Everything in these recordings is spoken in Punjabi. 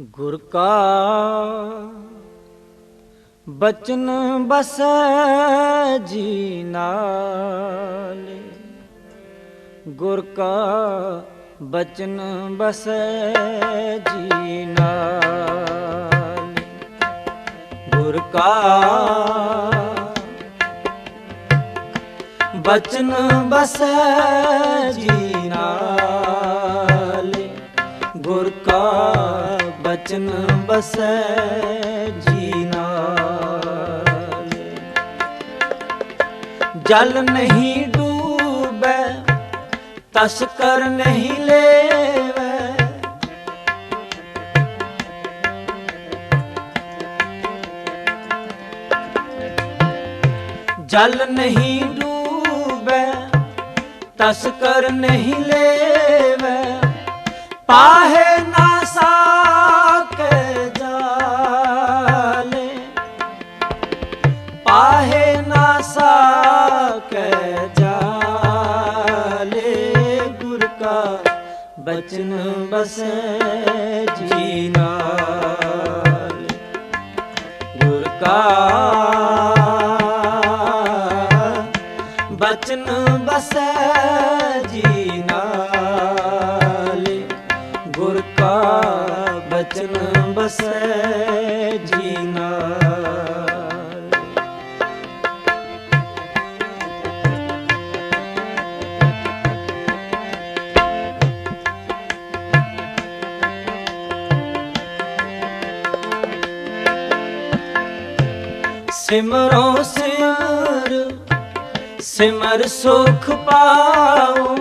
ਗੁਰ ਕਾ ਬਚਨ ਬਸੈ ਜੀ ਨਾਲੇ। ਗੁਰ ਕਾ ਬਚਨ ਬਸੈ ਜੀ ਨਾਲੇ। ਗੁਰ ਕਾ ਬਚਨ ਬਸੈ ਜੀ ਨਾਲੇ। ਬਚਨ ਬਸੈ ਜੀ ਨਾਲੇ ਜਲ ਨਹੀਂ ਡੂਬੈ, ਤਸ ਕਰ ਨਹੀਂ ਲੇਵੈ। ਜਲ ਨਹੀਂ ਡੂਬੈ, ਤਸ ਕਰ ਨਹੀਂ ਲੇਵੈ। ਪਾਹੇ ਨਾ ਸਾ ਬਸੈ ਜੀ ਨਾਲ। ਗੁਰ ਕਾ ਬਚਨ ਬਸੈ ਸਿਮਰੋ ਸਿਮਰ ਸਿਮਰ ਸੁਖ ਪਾਓ।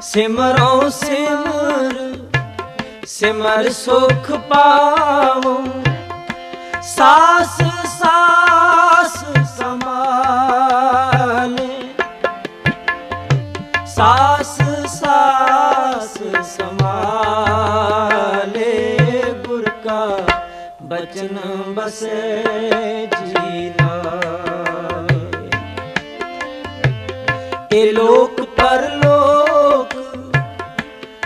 ਸਿਮਰੋ ਸਿਮਰ ਸਿਮਰ ਸੁਖ ਪਾਓ। ਸਾਸ ਸਾਸ ਬਚਨ ਬਸੈ ਜੀ ਲਾਏ ਇਹ ਲੋਕ ਪਰਲੋਕ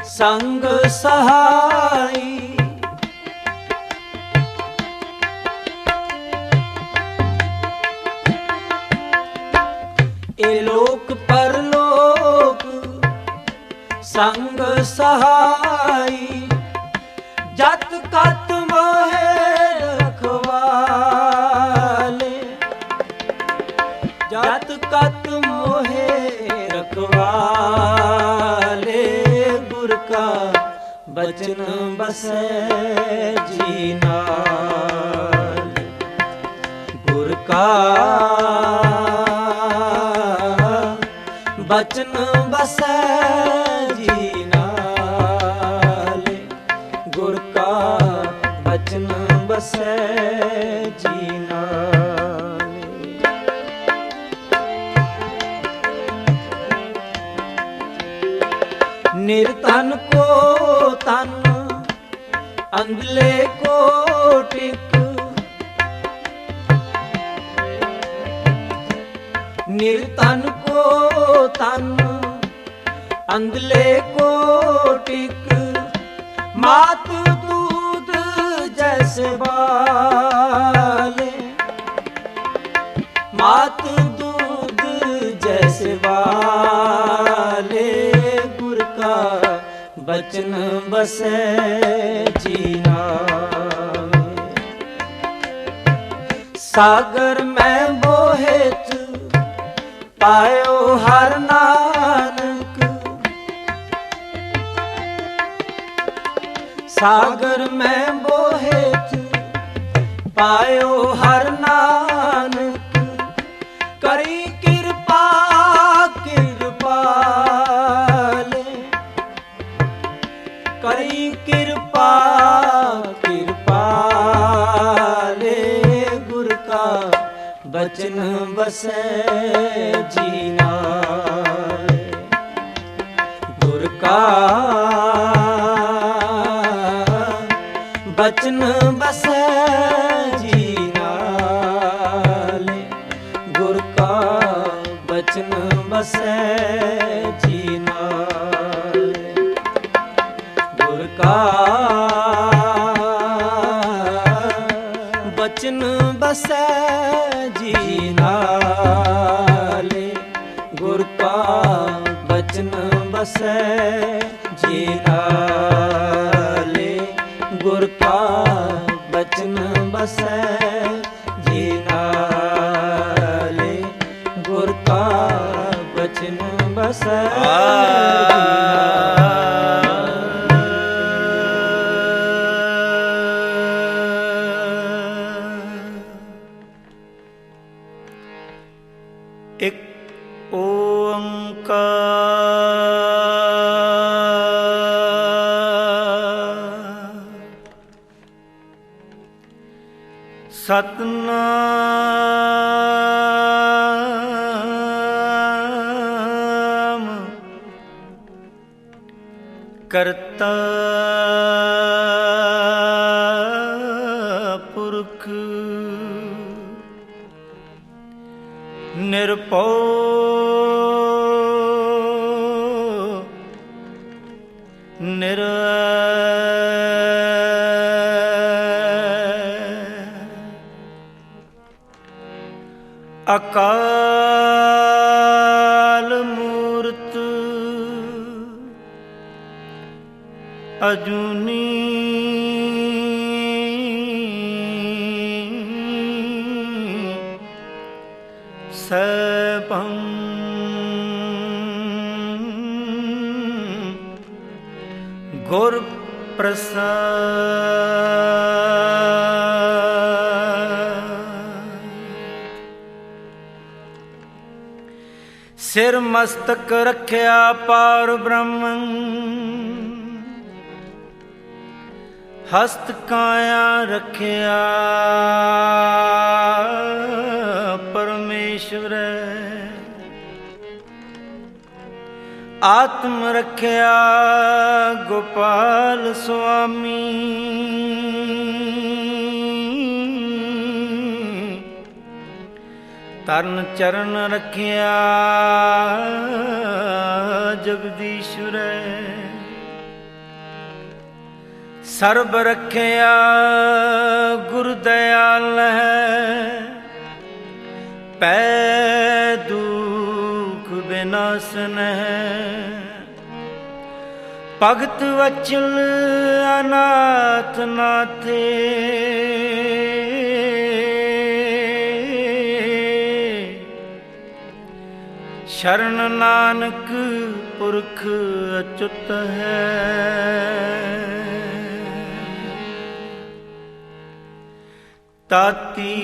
ਸੰਗ ਸਹਾਈ। ਇਹ ਲੋਕ ਪਰਲੋਕ ਸੰਗ ਸਹਾਈ। ਜਤ ਕਤ ਬਚਨ ਬਸੈ ਜੀ ਨਾਲ ਗੁਰ ਕਾ ਬਚਨ ਬਸੈ ਅੰਧਲੇ ਕੋ ਨਿਰਤਨ ਕੋ ਤਨ ਅੰਧਲੇ ਕੋਟਿਕ ਮਾਤ ਦੂਧ ਜੈਸੇ ਬਾਲੇ ਮਾਤ ਦੂਤ ਜੈਸੇ ਵਾਲੇ, ਗੁਰ ਕਾ ਬਚਨ ਬਸੈ ਜੀ ਨਾਲੇ ਸਾਗਰ ਮੈਂ ਮੋਹਿਤ ਪਾਇਓ ਹਰ ਨਾਨਕ। ਸਾਗਰ ਮੈਂ ਮੋਹਿਤ ਪਾਇਓ ਹਰ ਨਾਨਕ। ਬਚਨ ਬਸੈ ਜੀ ਨਾਏ ਗੁਰ ਕਾ ਬਚਨ ਬਸੈ ਜੀ ਨਾਲੇ ਗੁਰ ਕਾ ਬਚਨ ਬਸੈ ਜੀ ਨਾਲੇ ਗੁਰ ਕਾ ਬਚਨ ਬਸੈ ਜੀ ਨਾਲੇ ਗੁਰ ਕਾ ਬਚਨ ਬਸੈ, ਜੀ ਨਾਲੇ ਗੁਰ ਕਾ ਬਚਨ ਬਸੈ। ਜੀ ਓੰਕਾਰ ਸਤਨਾਮ ਕਰਤਾ ਪੁਰਖ ਨਿਰਭਉ ਅਕਾਲ ਮੂਰਤ ਅਜੂਨੀ ਸਭੰ ਗੁਰ ਪ੍ਰਸਾਦ ਸਿਰ ਮਸਤਕ ਰੱਖਿਆ ਪਾਰ ਬ੍ਰਹਮੰ। ਹਸਤ ਕਾਇਆ ਰੱਖਿਆ ਪਰਮੇਸ਼ਵਰ। ਆਤਮ ਰੱਖਿਆ ਗੋਪਾਲ ਸੁਆਮੀ। ਤਰਨ ਚਰਨ ਰੱਖਿਆ, ਜਗਦੀਸ਼ਵਰ ਸਰਬ ਰੱਖਿਆ ਗੁਰ ਦਇਆਲ ਹੈ। ਪੈ ਦੁਖ ਬਿਨਾਸਨ ਹੈ। ਭਗਤ ਵਚਨ ਅਨਾਥ ਨਾਥੇ। ਸ਼ਰਨ ਨਾਨਕ ਪੁਰਖ ਅਚੁੱਤ ਹੈ। ਤਾਤੀ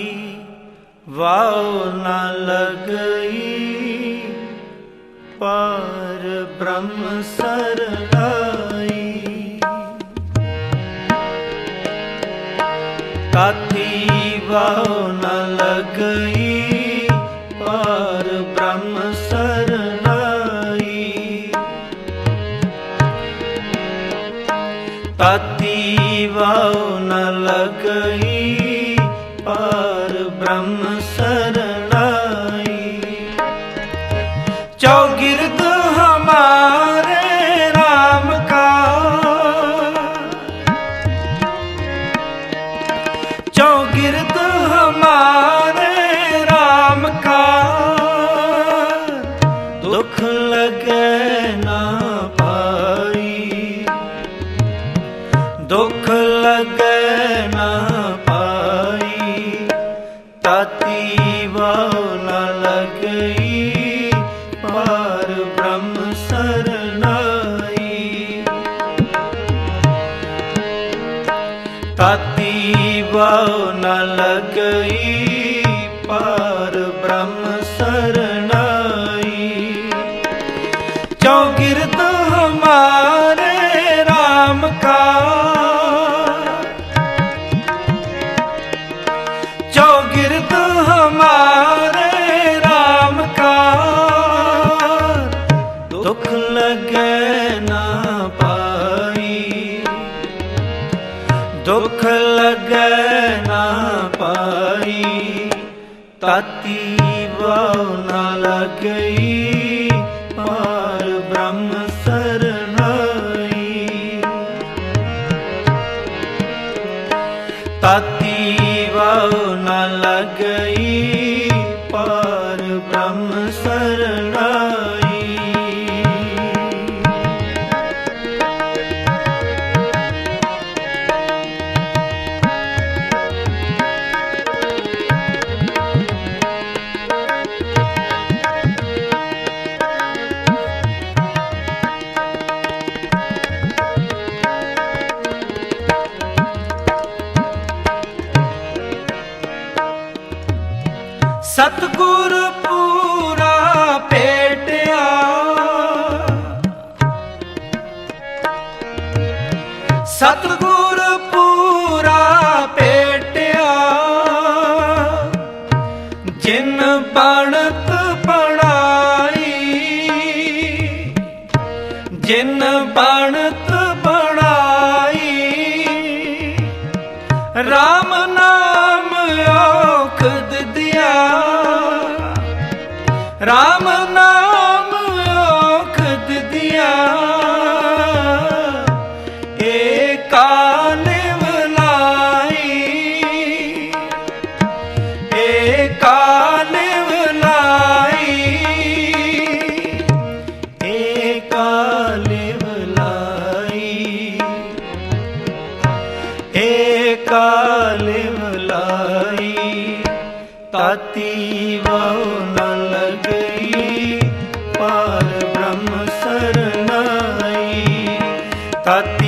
ਵਾਉ ਨਾ ਲਗਈ, ਪਰ ਬ੍ਰਹਮ ਸਰਣਾਈ। ਤਾਤੀ ਵਾਉ ਨਾ ਲਗਈ ਬ੍ਰਹਮ ਤਾਤੀ ਵਾਉ ਲਗਈ। ਤਾਤੀ ਵਾਉ ਨਾ ਲਗਈ। ਤਾਤੀ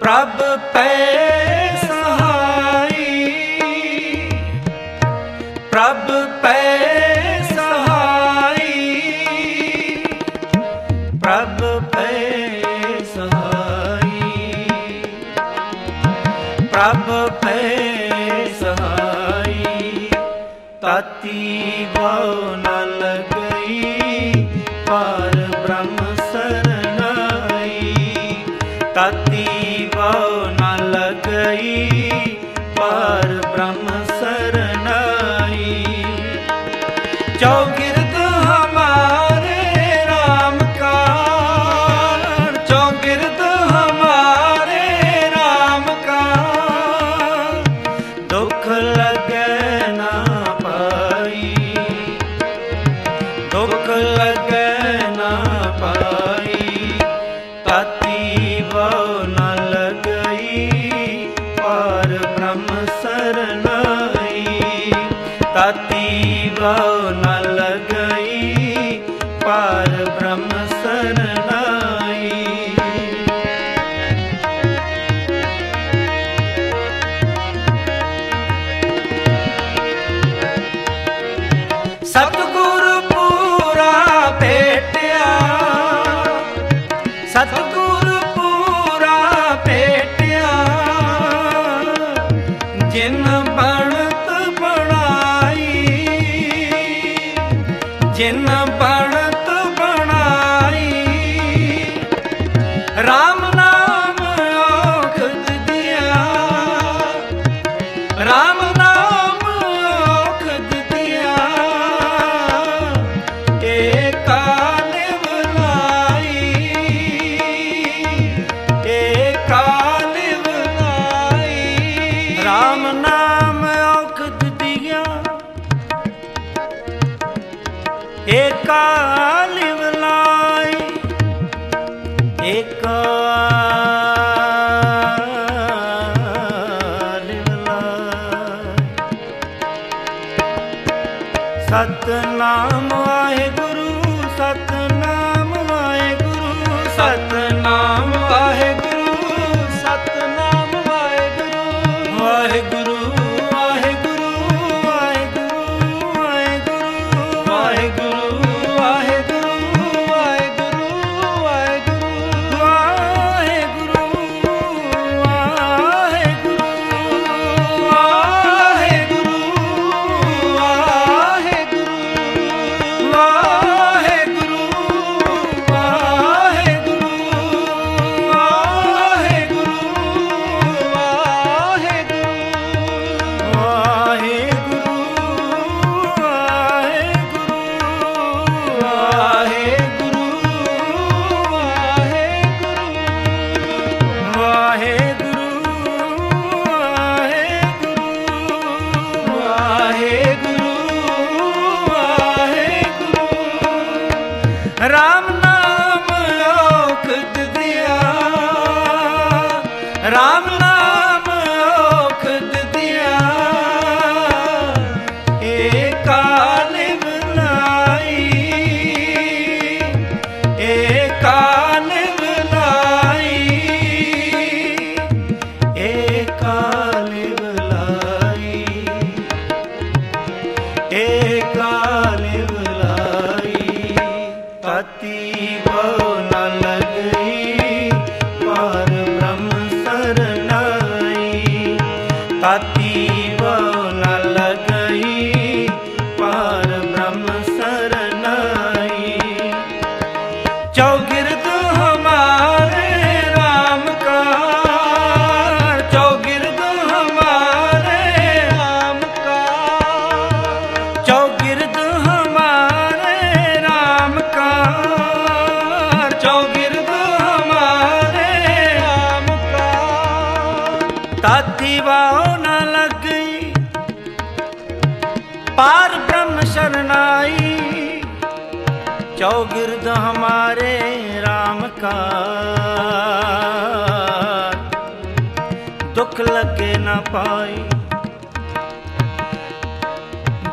ਪ੍ਰਭ ਪੈ jogging. Sat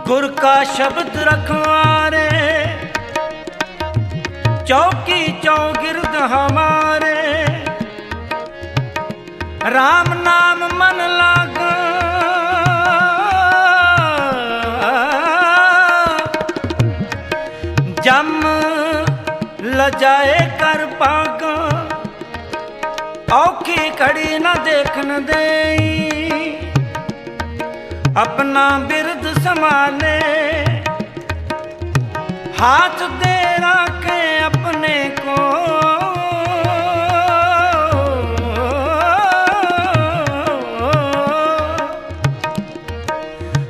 ਗੁਰ ਕਾ ਸ਼ਬਦ ਰਖਵਾਰੇ। ਚੌਕੀ ਚੌਗਿਰਦ ਹਮਾਰੇ। ਰਾਮ ਨਾਮ ਮਨ ਲਾਗ। ਜਮ ਲਜਾਏ ਕਰ ਪਾਗ ਔਖੀ ਘੜੀ ਨਾ ਦੇਖਣ ਦੇਈ। ਆਪਣਾ ਬਿਰਦ ਸੰਭਾਲੇ हाथ दे रखे अपने को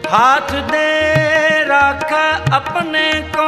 हाथ दे रखा अपने को